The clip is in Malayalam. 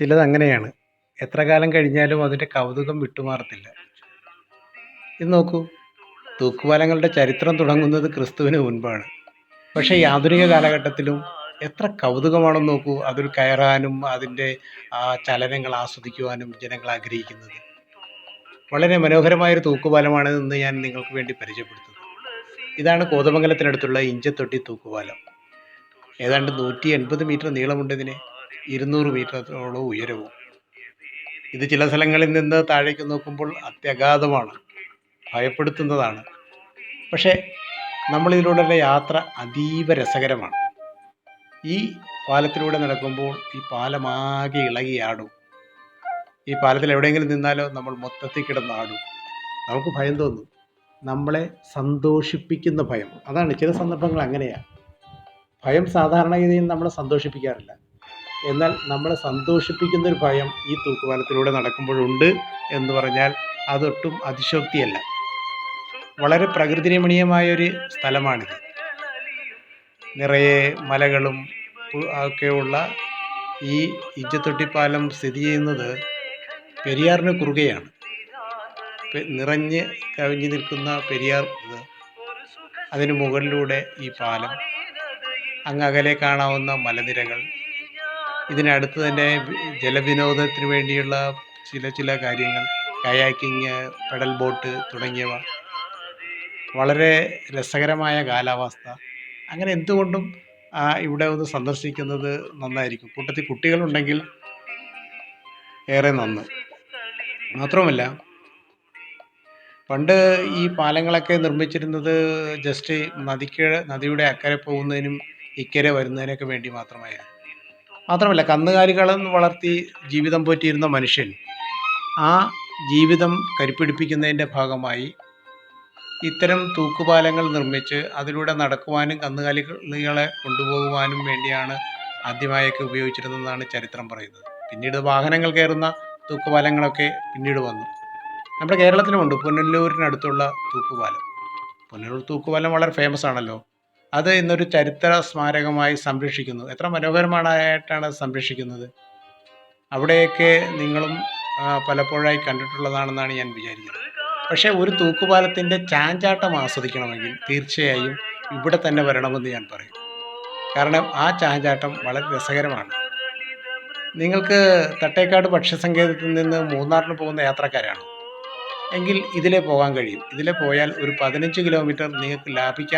ചിലത് അങ്ങനെയാണ്. എത്ര കാലം കഴിഞ്ഞാലും അതിന്റെ കൗതുകം വിട്ടുമാറത്തില്ല. ഇത് നോക്കൂ. തൂക്കുപാലങ്ങളുടെ ചരിത്രം തുടങ്ങുന്നത് ക്രിസ്തുവിന് മുൻപാണ്. പക്ഷേ ഈ ആധുനിക കാലഘട്ടത്തിലും എത്ര കൗതുകമാണെന്ന് നോക്കൂ. അതിൽ കയറാനും അതിന്റെ ആ ചലനങ്ങൾ ആസ്വദിക്കുവാനും ജനങ്ങൾ ആഗ്രഹിക്കുന്നത്. വളരെ മനോഹരമായൊരു തൂക്കുപാലമാണ് ഇന്ന് ഞാൻ നിങ്ങൾക്ക് വേണ്ടി പരിചയപ്പെടുത്തുന്നത് ഇതാണ് കോതമംഗലത്തിനടുത്തുള്ള ഇഞ്ചത്തൊട്ടി തൂക്കുപാലം. ഏതാണ്ട് നൂറ്റി എൺപത് മീറ്റർ നീളമുണ്ട് ഇതിന്. ഇരുന്നൂറ് മീറ്ററോളം ഉയരവും. ഇത് ചില സ്ഥലങ്ങളിൽ നിന്ന് താഴേക്ക് നോക്കുമ്പോൾ അത്യഗാധമാണ്. ഭയപ്പെടുത്തുന്നതാണ്. പക്ഷേ നമ്മളിതിലൂടെയുള്ള യാത്ര അതീവ രസകരമാണ്. ഈ പാലത്തിലൂടെ നടക്കുമ്പോൾ ഈ പാലമാകെ ഇളകിയാടും ഈ പാലത്തിൽ എവിടെയെങ്കിലും നിന്നാലോ നമ്മൾ മൊത്തത്തിൽ കിടന്നാടും നമുക്ക് ഭയം തോന്നും. നമ്മളെ സന്തോഷിപ്പിക്കുന്ന ഭയം. അതാണ് ചില സന്ദർഭങ്ങൾ അങ്ങനെയാണ് ഭയം സാധാരണഗതിയിൽ നമ്മളെ സന്തോഷിപ്പിക്കാറില്ല. എന്നാൽ നമ്മളെ സന്തോഷിപ്പിക്കുന്ന ഒരു ഭയം ഈ തൂക്കുപാലത്തിലൂടെ നടക്കുമ്പോഴുണ്ട് എന്ന് പറഞ്ഞാൽ അതൊട്ടും അതിശോക്തിയല്ല. വളരെ പ്രകൃതിരമണീയമായ ഒരു സ്ഥലമാണിത്. നിറയെ മലകളും ഒക്കെയുള്ള ഈ ഇജ്ജത്തൊട്ടിപ്പാലം സ്ഥിതി ചെയ്യുന്നത് പെരിയാറിന് കുറുകയാണ്. നിറഞ്ഞ് കവിഞ്ഞു നിൽക്കുന്ന പെരിയാർ അതിന് മുകളിലൂടെ ഈ പാലം. അങ്ങകലെ കാണാവുന്ന മലനിരകൾ. ഇതിനടുത്ത് തന്നെ ജലവിനോദത്തിന് വേണ്ടിയുള്ള ചില ചില കാര്യങ്ങൾ കയാക്കിങ് പെഡൽ ബോട്ട് തുടങ്ങിയവ. വളരെ രസകരമായ കാലാവസ്ഥ. അങ്ങനെ എന്തുകൊണ്ടും ഇവിടെ ഒന്ന് സന്ദർശിക്കുന്നത് നന്നായിരിക്കും. കൂട്ടത്തിൽ കുട്ടികളുണ്ടെങ്കിൽ ഏറെ നന്ന്. മാത്രവുമല്ല പണ്ട് ഈ പാലങ്ങളൊക്കെ നിർമ്മിച്ചിരുന്നത് ജസ്റ്റ് നദിക്ക് നദിയുടെ അക്കരെ പോകുന്നതിനും ഇക്കരെ വരുന്നതിനൊക്കെ വേണ്ടി മാത്രമായിരുന്നു. മാത്രമല്ല കന്നുകാലികളും വളർത്തി ജീവിതം പോറ്റിയിരുന്ന മനുഷ്യൻ ആ ജീവിതം കരിപ്പിടിപ്പിക്കുന്നതിന്റെ ഭാഗമായി ഇത്തരം തൂക്കുപാലങ്ങൾ നിർമ്മിച്ച് അതിലൂടെ നടക്കുവാനും കന്നുകാലികളെ കൊണ്ടുപോകുവാനും വേണ്ടിയാണ് ആദ്യമായൊക്കെ ഉപയോഗിച്ചിരുന്നതെന്നാണ് ചരിത്രം പറയുന്നത്. പിന്നീട് വാഹനങ്ങൾ കയറുന്ന തൂക്കുപാലങ്ങളൊക്കെ പിന്നീട് വന്നു. നമ്മുടെ കേരളത്തിലുമുണ്ട് പുനലൂരിനടുത്തുള്ള തൂക്കുപാലം. പുനലൂർ തൂക്കുപാലം വളരെ ഫേമസ് ആണല്ലോ. അത് ഇന്നൊരു ചരിത്ര സ്മാരകമായി സംരക്ഷിക്കുന്നു. എത്ര മനോഹരമായിട്ടാണ് സംരക്ഷിക്കുന്നത്. അവിടെയൊക്കെ നിങ്ങളും പലപ്പോഴായി കണ്ടിട്ടുള്ളതാണെന്നാണ് ഞാൻ വിചാരിക്കുന്നത്. പക്ഷേ ഒരു തൂക്കുപാലത്തിന്റെ ചാഞ്ചാട്ടം ആസ്വദിക്കണമെങ്കിൽ തീർച്ചയായും ഇവിടെ തന്നെ വരണമെന്ന് ഞാൻ പറയും. കാരണം ആ ചാഞ്ചാട്ടം വളരെ രസകരമാണ്. നിങ്ങൾക്ക് തട്ടേക്കാട് ഭക്ഷ്യസങ്കേതത്തിൽ നിന്ന് മൂന്നാറിന് പോകുന്ന യാത്രക്കാരാണ്. എങ്കിൽ ഇതിലെ പോകാൻ കഴിയും. ഇതിലെ പോയാൽ ഒരു പതിനഞ്ച് കിലോമീറ്റർ നിങ്ങൾക്ക് ലാഭിക്കാം.